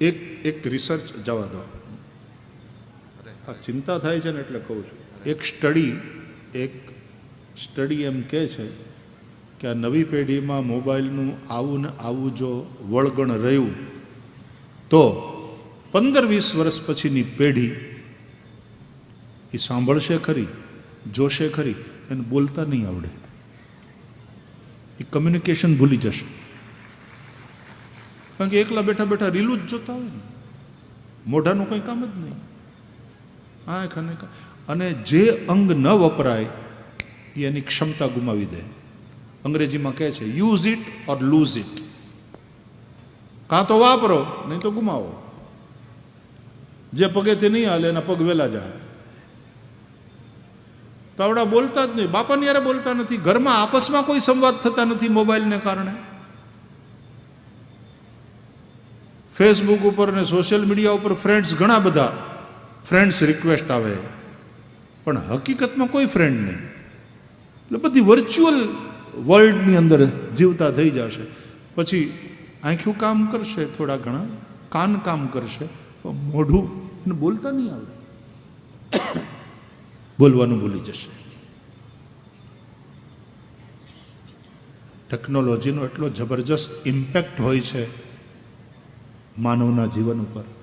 એક એક રિસર્ચ જવા દો. આ ચિંતા થાય છે ને એટલે કહું છું. એક સ્ટડી એક સ્ટડી એમ કહે છે કે આ નવી પેઢીમાં મોબાઈલનું આવું ને આવું જો વળગણ રહ્યું તો પંદર વીસ વર્ષ પછીની પેઢી એ સાંભળશે ખરી જોશે ખરી એને બોલતા નહીં આવડે. એ કમ્યુનિકેશન ભૂલી જશે. કારણ કે એકલા બેઠા બેઠા રીલું જ જોતા હોય ને. મોઢાનું કંઈ કામ જ નહીં. આંખ અને અને જે અંગ ન વપરાય એની ક્ષમતા ગુમાવી દે. અંગ્રેજીમાં કહે છે use it or lose it કાં તો વાપરો, નહીં તો ગુમાવો. જે પગેથી નહીં હાલે, એના પગ વેલા જાય. તો આવડા બોલતા જ નહીં. બાપાની યારે બોલતા નથી. ઘરમાં આપસમાં કોઈ સંવાદ થતા નથી મોબાઈલને કારણે. ફેસબુક ઉપર ને સોશિયલ મીડિયા ઉપર ફ્રેન્ડ્સ ઘણા બધા. ફ્રેન્ડ્સ રિક્વેસ્ટ આવે. પણ હકીકતમાં કોઈ ફ્રેન્ડ નહીં. એટલે બધી વર્ચ્યુઅલ વર્લ્ડની અંદર જીવતા થઈ જશે. પછી આંખ્યું કામ કરશે થોડા ઘણા, કાન કામ કરશે, પણ મોઢું એને બોલતા નહીં આવડે. બોલવાનું ભૂલી જશે. ટેકનોલોજીનો એટલો જબરજસ્ત ઇમ્પેક્ટ હોય છે માનવના જીવન ઉપર.